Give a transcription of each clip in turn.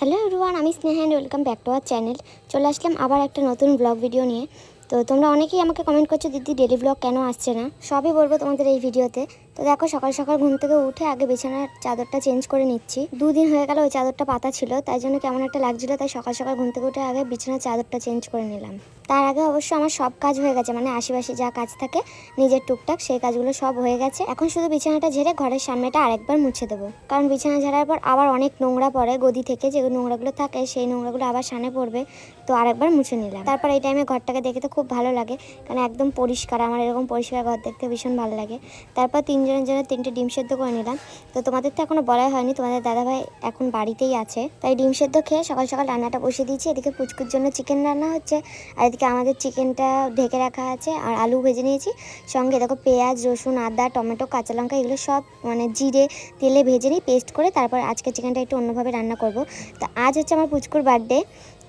Hello everyone, আমি Sneha and welcome back to our channel চলে আসলাম আবার একটা নতুন ব্লগ ভিডিও নিয়ে। তো তোমরা অনেকেই আমাকে কমেন্ট করছ, দিদি ডেলি ব্লগ কেন আসছে না? সবই বলব তোমাদের এই ভিডিওতে তো। দেখো, সকাল সকাল ঘুম থেকে উঠে আগে বিছানার চাদরটা চেঞ্জ করে নিচ্ছি। দুদিন হয়ে গেল ওই চাদরটা পাতা ছিল, তাই জন্য কেমন একটা লাগছিল, তাই সকাল সকাল ঘুম থেকে উঠে আগে বিছানার চাদরটা চেঞ্জ করে নিলাম। তার আগে অবশ্য আমার সব কাজ হয়ে গেছে মানে আশেপাশে যা কাজ থাকে, নিজের টুকটাক সেই কাজগুলো সব হয়ে গেছে। এখন শুধু বিছানাটা ঝেড়ে ঘরের সামনেটা আরেকবার মুছে দেবো। কারণ বিছানা ঝাড়ার পর আবার অনেক নোংরা পড়ে, গদি থেকে যে নোংরাগুলো থাকে, সেই নোংরাগুলো আবার সামনে পড়বে, তো আরেকবার মুছে নিলাম। তারপর এই টাইমে ঘরটাকে দেখে তো খুব ভালো লাগে, কারণ একদম পরিষ্কার, আমার এরকম পরিষ্কার ঘর দেখতে ভীষণ ভালো লাগে। তারপর তিনজনের জন্য তিনটে ডিম সেদ্ধ করে নিলাম। তো তোমাদের তো এখনও বলাই হয়নি, তোমাদের দাদাভাই এখন বাড়িতেই আছে। তাই ডিম সেদ্ধ খেয়ে সকাল সকাল রান্নাটা বসিয়ে দিয়েছি, এদিকে পুচকুর জন্য চিকেন রান্না হচ্ছে, আর এদিকে আমাদের চিকেনটা ঢেকে রাখা আছে আর আলু ভেজে নিয়েছি। সঙ্গে দেখো পেঁয়াজ, রসুন, আদা, টমেটো, কাঁচা লঙ্কা, এগুলো সব মানে জিরে তেলে ভেজে নিই পেস্ট করে তারপর আজকে চিকেনটা একটু অন্যভাবে রান্না করব। তো আজ হচ্ছে আমার পুচকুর বার্থডে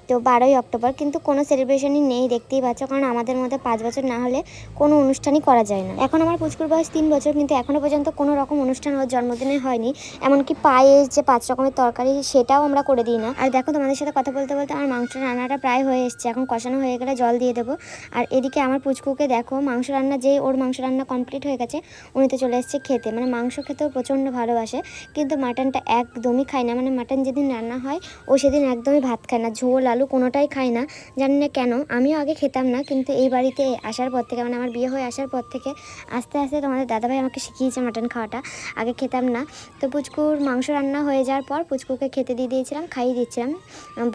তো বারোই অক্টোবর, কিন্তু কোনো সেলিব্রেশনই নেই, দেখতেই পাচ্ছ। কারণ আমাদের মধ্যে পাঁচ বছর না হলে কোনো অনুষ্ঠানই করা যায় না। এখন আমার পুচকুর বয়স তিন বছর, কিন্তু এখনও পর্যন্ত কোনো রকম অনুষ্ঠান ওর জন্মদিনে হয়নি। এমনকি পায়েস, যে পাঁচ রকমের তরকারি, সেটাও আমরা করে দিই না। আর দেখো, তোমাদের সাথে কথা বলতে বলতে আমার মাংস রান্নাটা প্রায় হয়ে এসছে। এখন কষানো হয়ে গেলে জল দিয়ে দেবো। আর এদিকে আমার পুচকুকে দেখো, মাংস রান্না যেই ওর মাংস রান্না কমপ্লিট হয়ে গেছে, উনি তো চলে এসছে খেতে। মানে মাংস খেতেও প্রচণ্ড ভালোবাসে, কিন্তু মাটনটা একদমই খায় না। মানে মাটন যেদিন রান্না হয়, ও সেদিন একদমই ভাত খায় না। ঝোল, আলু কোনোটাই খাই না। জানি না কেন, আমিও আগে খেতাম না, কিন্তু এই বাড়িতে আসার পর থেকে মানে আমার বিয়ে হয়ে আসার পর থেকে আস্তে আস্তে তোমাদের দাদাভাই আমাকে শিখিয়েছে মাটন খাওয়াটা, আগে খেতাম না। তো পুচকুর মাংস রান্না হয়ে যাওয়ার পর পুচকুকে খেতে দিয়ে দিয়েছিলাম, খাইয়ে দিচ্ছিলাম।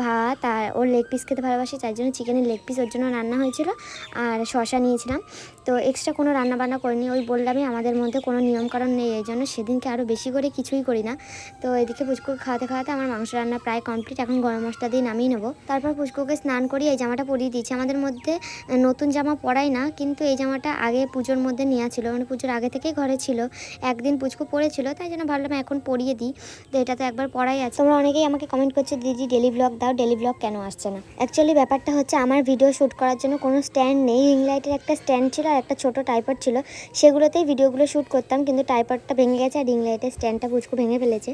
ভাত আর ওর লেগ পিস খেতে ভালোবাসে তার জন্য চিকেনের লেগ পিস ওর জন্য রান্না হয়েছিল আর শশা নিয়েছিলাম। তো এক্সট্রা কোনো রান্না বান্না করিনি, ওই বললামই আমাদের মধ্যে কোনো নিয়মকানুন নেই, এই জন্য সেদিনকে আরও বেশি করে কিছুই করি না। তো এদিকে পুচকুকে খাওয়াতে খাওয়াতে আমার মাংস রান্না প্রায় কমপ্লিট এখন গরম মশলা দিয়ে নামিয়ে নেব। তারপর পুচকুকে স্নান করিয়ে এই জামাটা পরিয়ে দিয়েছি। আমাদের মধ্যে নতুন জামা পরাই না, কিন্তু এই জামাটা আগে পুজোর মধ্যে নেওয়া ছিল। মানে পুজোর আগে থেকেই ঘরে ছিল। একদিন পুচকু পরেছিল, তাই জন্য ভাবলাম এখন পরিয়ে দিই। তো এটা তো একবার পরাই আছে। তোমরা অনেকেই আমাকে কমেন্ট করছ, দিদি ডেলি ব্লগ দাও ডেলি ব্লগ কেন আসছে না? অ্যাকচুয়ালি ব্যাপারটা হচ্ছে আমার ভিডিও শ্যুট করার জন্য কোনো স্ট্যান্ড নেই। রিং লাইটের একটা স্ট্যান্ড ছিল আর একটা ছোটো টাইপার ছিল। সেগুলোতেই ভিডিওগুলো শ্যুট করতাম, কিন্তু টাইপারটা ভেঙে গেছে আর রিং লাইটের স্ট্যান্ডটা পুচকু ভেঙে ফেলেছে।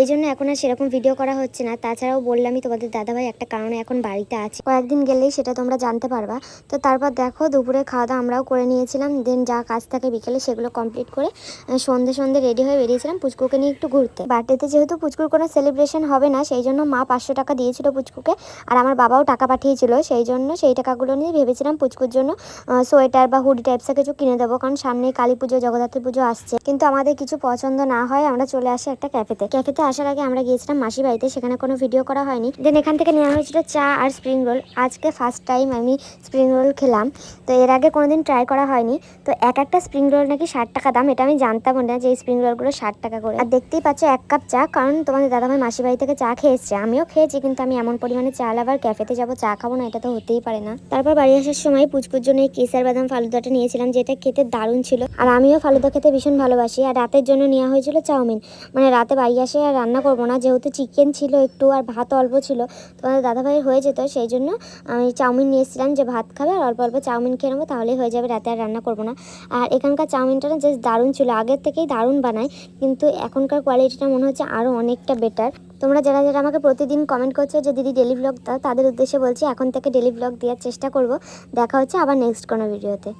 এই জন্য এখন আর সেরকম ভিডিও করা হচ্ছে না। তাছাড়াও বললামই তোমাদের দাদাভাই একটা কারণে এখন বাড়িতে আছে। কয়েকদিন গেলেই সেটা তোমরা জানতে পারবা। তো তারপর দেখো, দুপুরে খাওয়া দাওয়া আমরাও করে নিয়েছিলাম। দেন যা কাজ থাকে বিকেলে সেগুলো কমপ্লিট করে সন্ধে সন্ধে রেডি হয়ে বেরিয়েছিলাম পুচকুকে নিয়ে একটু ঘুরতে। বার্থডেতে যেহেতু পুচকুর কোনো সেলিব্রেশন হবে না, সেই জন্য মা পাঁচশো টাকা দিয়েছিল পুচকুকে। আর আমার বাবাও টাকা পাঠিয়েছিল, সেই জন্য সেই টাকাগুলো নিয়ে ভেবেছিলাম পুচকুর জন্য সোয়েটার বা হুডি টাইপসের কিছু কিনে দেবো, কারণ সামনে কালী পুজো, জগদ্ধাত্রী পুজো আসছে। কিন্তু আমাদের কিছু পছন্দ না হয়, আমরা চলে আসি একটা ক্যাফেতে ক্যাফেতে আসার আগে আমরা গিয়েছিলাম মাসি বাড়িতে, সেখানে কোনো ভিডিও করা হয়নি। দেন এখান থেকে নেওয়া হয়েছিল চা আর স্প্রিং রোল আজকে ফার্স্ট টাইম আমি স্প্রিং রোল খেলাম। তো এর আগে কোনোদিন ট্রাই করা হয়নি। তো এক একটা স্প্রিং রোল নাকি ষাট টাকা দাম, এটা আমি জানতাম না যে এই স্প্রিং রোলগুলো ষাট টাকা করে। আর দেখতেই পাচ্ছ এক কাপ চা, কারণ তোমাদের দাদা দাদাভাই মাসি বাড়ি থেকে চা খেয়েছে। আমিও খেয়েছি, কিন্তু আমি এমন পরিমাণে চা আবার ক্যাফেতে যাব, চা খাব না, এটা তো হতেই পারে না। তারপর বাড়ি আসার সময় পুচকুর জন্য এই কেসার বাদাম ফালুদাটা নিয়েছিলাম, যেটা খেতে দারুণ ছিল। আর আমিও ফালুদা খেতে ভীষণ ভালোবাসি। আর রাতের জন্য নেওয়া হয়েছিল চাউমিন। মানে রাতে বাড়ি আসে আর রান্না করব না, যেহেতু চিকেন ছিল একটু আর ভাত অল্প ছিল। তোমাদের দাদাভাই হয়ে যেত, সেই জন্য আমি চাউমিন নিয়েছিলাম যে ভাত খাবে আর অল্প অল্প চাউমিন খেয়ে নেব, তাহলেই হয়ে যাবে, রাতে আর রান্না করব না। আর এখানকার চাউমিনটা না জাস্ট দারুণ ছিল, আগের থেকেই দারুণ বানায়, কিন্তু এখনকার কোয়ালিটিটা মনে হচ্ছে আরও অনেকটা বেটার তোমরা যারা যারা আমাকে প্রতিদিন কমেন্ট করছ যে, দিদি ডেলি ব্লগ দাও, তাদের উদ্দেশ্যে বলছি, এখন থেকে ডেলি ব্লগ দেওয়ার চেষ্টা করব। দেখা হচ্ছে আবার নেক্সট কোনো ভিডিওতে